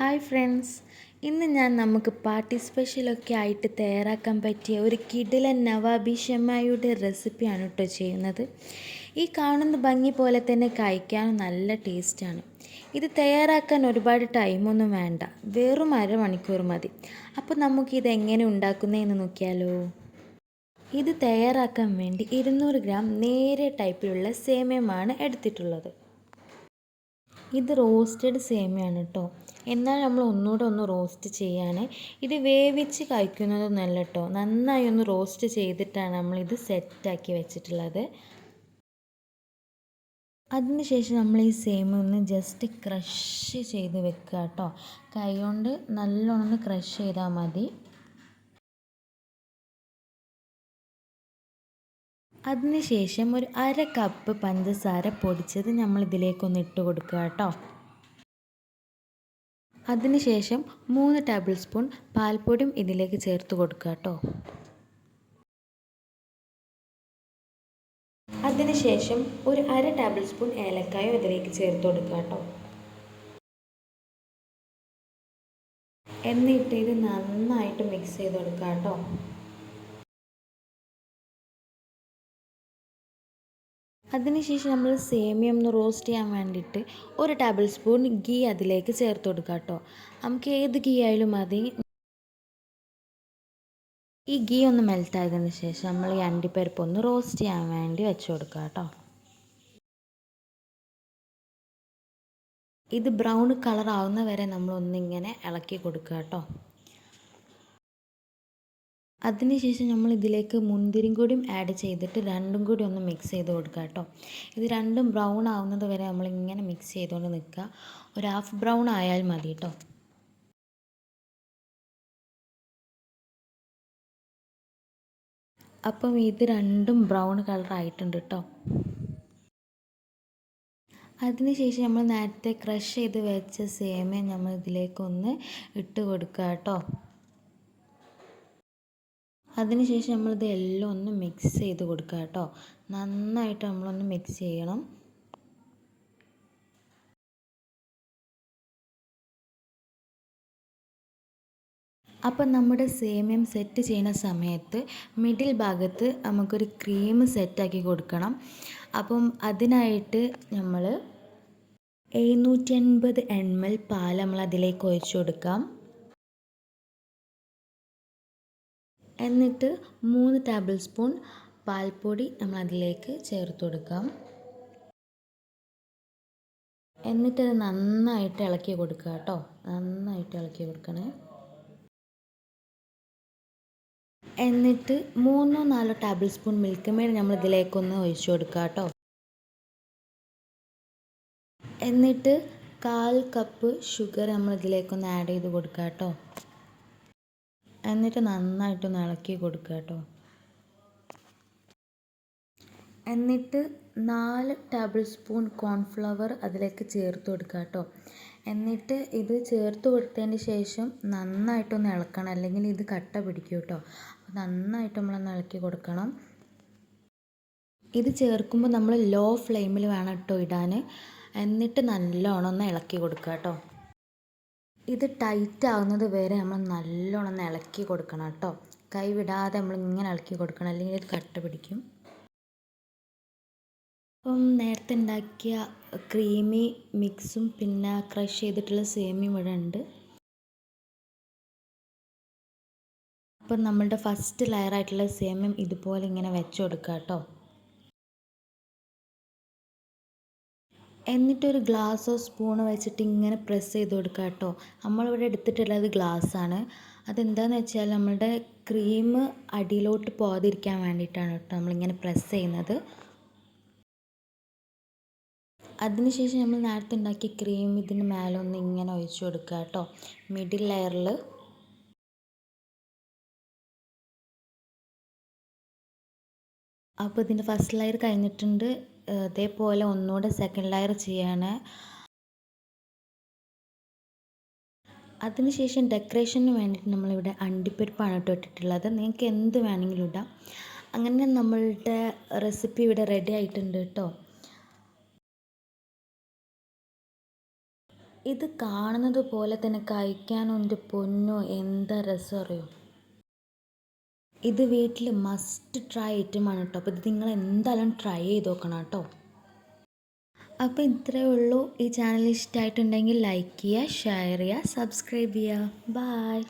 Hi friends. ഇന്ന് ഞാൻ നമുക്ക് പാർട്ടി സ്പെഷ്യലൊക്കെ ആയിട്ട് തയ്യാറാക്കാൻ പറ്റിയ ഒരു കിടിലൻ നവാബി ഷെമായിയുടെ റെസിപ്പിയാണ് കേട്ടോ ചെയ്യുന്നത്. ഈ കാണുന്ന ഭംഗി പോലെ തന്നെ കഴിക്കാനും നല്ല ടേസ്റ്റാണ്. ഇത് തയ്യാറാക്കാൻ ഒരുപാട് ടൈമൊന്നും വേണ്ട. വെറും അരമണിക്കൂർ മതി. അപ്പോൾ നമുക്കിത് എങ്ങനെ ഉണ്ടാക്കുന്നതെന്ന് നോക്കിയാലോ. ഇത് തയ്യാറാക്കാൻ വേണ്ടി ഇരുന്നൂറ് ഗ്രാം നേരെ ടൈപ്പിലുള്ള സേമ്യമാണ് എടുത്തിട്ടുള്ളത്. ഇത് റോസ്റ്റഡ് സേമിയാണ് കേട്ടോ എന്നാൽ നമ്മൾ ഒന്നുകൂടെ ഒന്ന് റോസ്റ്റ് ചെയ്യാണ്. ഇത് വേവിച്ച് കഴിക്കുന്നത് നല്ല കേട്ടോ നന്നായി ഒന്ന് റോസ്റ്റ് ചെയ്തിട്ടാണ് നമ്മളിത് സെറ്റാക്കി വെച്ചിട്ടുള്ളത്. അതിനുശേഷം നമ്മൾ ഈ സേമ ഒന്ന് ജസ്റ്റ് ക്രഷ് ചെയ്ത് വെക്കുക കേട്ടോ കൈ കൊണ്ട് നല്ലോണം ക്രഷ് ചെയ്താൽ മതി. അതിനുശേഷം ഒരു അര കപ്പ് പഞ്ചസാര പൊടിച്ചത് നമ്മൾ ഇതിലേക്കൊന്ന് ഇട്ട് കൊടുക്കുക കേട്ടോ. അതിനുശേഷം മൂന്ന് ടേബിൾ സ്പൂൺ പാൽപ്പൊടിയും ഇതിലേക്ക് ചേർത്ത് കൊടുക്കുക കേട്ടോ. അതിനുശേഷം ഒരു അര ടേബിൾ സ്പൂൺ ഏലക്കായും ഇതിലേക്ക് ചേർത്ത് കൊടുക്കുക കേട്ടോ. എന്നിട്ട് ഇത് നന്നായിട്ട് മിക്സ് ചെയ്ത് കൊടുക്കുക കേട്ടോ. അതിനുശേഷം നമ്മൾ സേമിയ ഒന്ന് റോസ്റ്റ് ചെയ്യാൻ വേണ്ടിയിട്ട് ഒരു ടേബിൾ സ്പൂൺ ഗീ അതിലേക്ക് ചേർത്ത് കൊടുക്കുക കേട്ടോ. നമുക്ക് ഏത് ഗീ ആയാലും മതി. ഈ ഗീ ഒന്ന് മെൽറ്റ് ആയതിന് ശേഷം നമ്മൾ ഈ അണ്ടിപ്പരിപ്പ് ഒന്ന് റോസ്റ്റ് ചെയ്യാൻ വേണ്ടി വെച്ച് കൊടുക്കുക കേട്ടോ. ഇത് ബ്രൗൺ കളർ ആവുന്ന വരെ നമ്മൾ ഒന്നിങ്ങനെ ഇളക്കി കൊടുക്കുക കേട്ടോ. അതിനുശേഷം നമ്മൾ ഇതിലേക്ക് മുന്തിരിയും കൂടിയും ആഡ് ചെയ്തിട്ട് രണ്ടും കൂടി ഒന്ന് മിക്സ് ചെയ്ത് കൊടുക്കുക കേട്ടോ. ഇത് രണ്ടും ബ്രൗൺ ആവുന്നത് വരെ നമ്മളിങ്ങനെ മിക്സ് ചെയ്തുകൊണ്ട് നിൽക്കുക. ഒരു ഹാഫ് ബ്രൗൺ ആയാൽ മതി കേട്ടോ. അപ്പം ഇത് രണ്ടും ബ്രൗൺ കളർ ആയിട്ടുണ്ട് കേട്ടോ. അതിനുശേഷം നമ്മൾ നേരത്തെ ക്രഷ് ചെയ്ത് വെച്ച സേമിയ നമ്മൾ ഇതിലേക്കൊന്ന് ഇട്ട് കൊടുക്കുക കേട്ടോ. അതിനുശേഷം നമ്മളിത് എല്ലാം ഒന്ന് മിക്സ് ചെയ്ത് കൊടുക്കുക കേട്ടോ. നന്നായിട്ട് നമ്മളൊന്ന് മിക്സ് ചെയ്യണം. അപ്പം നമ്മുടെ സേമിയം സെറ്റ് ചെയ്യുന്ന സമയത്ത് മിഡിൽ ഭാഗത്ത് നമുക്കൊരു ക്രീം സെറ്റാക്കി കൊടുക്കണം. അപ്പം അതിനായിട്ട് നമ്മൾ എഴുന്നൂറ്റി അൻപത് എം എൽ പാൽ നമ്മൾ അതിലേക്ക് ഒഴിച്ചു കൊടുക്കാം. എന്നിട്ട് മൂന്ന് ടേബിൾ സ്പൂൺ പാൽപ്പൊടി നമ്മൾ അതിലേക്ക് ചേർത്ത് കൊടുക്കാം. എന്നിട്ട് അത് നന്നായിട്ട് ഇളക്കി കൊടുക്കുക കേട്ടോ. നന്നായിട്ട് ഇളക്കി കൊടുക്കണേ. എന്നിട്ട് മൂന്നോ നാലോ ടേബിൾ സ്പൂൺ മിൽക്ക് മെയ്ഡ് നമ്മൾ ഇതിലേക്കൊന്ന് ഒഴിച്ചു കൊടുക്കുക കേട്ടോ. എന്നിട്ട് കാൽ കപ്പ് ഷുഗർ നമ്മൾ ഇതിലേക്കൊന്ന് ആഡ് ചെയ്ത് കൊടുക്കുക കേട്ടോ. എന്നിട്ട് നന്നായിട്ടൊന്ന് ഇളക്കി കൊടുക്കുക കേട്ടോ. എന്നിട്ട് നാല് ടേബിൾ സ്പൂൺ കോൺഫ്ലവർ അതിലേക്ക് ചേർത്ത് കൊടുക്കുക കേട്ടോ. എന്നിട്ട് ഇത് ചേർത്ത് കൊടുത്തതിന് ശേഷം നന്നായിട്ടൊന്ന് ഇളക്കണം. അല്ലെങ്കിൽ ഇത് കട്ട പിടിക്കും കേട്ടോ. നന്നായിട്ട് നമ്മളൊന്ന് ഇളക്കി കൊടുക്കണം. ഇത് ചേർക്കുമ്പോൾ നമ്മൾ ലോ ഫ്ലെയിമിൽ വേണം കേട്ടോ ഇടാൻ. എന്നിട്ട് നല്ലോണം ഒന്ന് ഇളക്കി കൊടുക്കുക കേട്ടോ. ഇത് ടൈറ്റ് ആവുന്നത് വരെ നമ്മൾ നല്ലോണം ഒന്ന് ഇളക്കി കൊടുക്കണം കേട്ടോ. കൈ വിടാതെ നമ്മൾ ഇങ്ങനെ ഇളക്കി കൊടുക്കണം. അല്ലെങ്കിൽ ഇത് കട്ട പിടിക്കും. അപ്പം നേരത്തെ ഉണ്ടാക്കിയ ക്രീമി മിക്സും പിന്നെ ക്രഷ് ചെയ്തിട്ടുള്ള സേമിയും ഇവിടെ ഉണ്ട്. അപ്പം നമ്മളുടെ ഫസ്റ്റ് ലെയറായിട്ടുള്ള സേമിയം ഇതുപോലെ ഇങ്ങനെ വെച്ച് കൊടുക്കുക കേട്ടോ. എന്നിട്ടൊരു ഗ്ലാസ്സോ സ്പൂണോ വെച്ചിട്ട് ഇങ്ങനെ പ്രസ് ചെയ്ത് കൊടുക്കുക കേട്ടോ. നമ്മളിവിടെ എടുത്തിട്ടുള്ളത് ഗ്ലാസ്സാണ്. അതെന്താണെന്ന് വെച്ചാൽ നമ്മളുടെ ക്രീം അടിയിലോട്ട് പോകാതിരിക്കാൻ വേണ്ടിയിട്ടാണ് കേട്ടോ നമ്മളിങ്ങനെ പ്രസ് ചെയ്യുന്നത്. അതിനുശേഷം നമ്മൾ നേരത്തെ ഉണ്ടാക്കിയ ക്രീം ഇതിന് ഒന്ന് ഇങ്ങനെ ഒഴിച്ചു കൊടുക്കുക കേട്ടോ. മിഡിൽ ലെയറിൽ അപ്പോൾ ഇതിന്റെ ഫസ്റ്റ് ലെയർ കഴിഞ്ഞിട്ടുണ്ട്. അതേപോലെ ഒന്നുകൂടെ സെക്കൻഡ് ലെയർ ചെയ്യാണ്. അതിനുശേഷം ഡെക്കറേഷന് വേണ്ടിയിട്ട് നമ്മളിവിടെ അണ്ടിപ്പരിപ്പാണ് കേട്ടോ ഇട്ടിട്ടുള്ളത്. നിങ്ങൾക്ക് എന്ത് വേണമെങ്കിലും ഇടാം. അങ്ങനെ നമ്മളുടെ റെസിപ്പി ഇവിടെ റെഡി ആയിട്ടുണ്ട് കേട്ടോ. ഇത് കാണുന്നത് പോലെ തന്നെ കഴിക്കാനും എന്റെ പൊന്നോ എന്താ രസം അറിയോ? ഇത് വീട്ടിൽ മസ്റ്റ് ട്രൈ ഐറ്റമാണ് കേട്ടോ അപ്പോൾ ഇത് നിങ്ങൾ എന്തായാലും ട്രൈ ചെയ്ത് നോക്കണം കേട്ടോ അപ്പോൾ ഇത്രയേ ഉള്ളൂ. ഈ ചാനൽ ഇഷ്ടമായിട്ടുണ്ടെങ്കിൽ ലൈക്ക് ചെയ്യുക ഷെയർ ചെയ്യുക സബ്സ്ക്രൈബ് ചെയ്യുക. ബായ്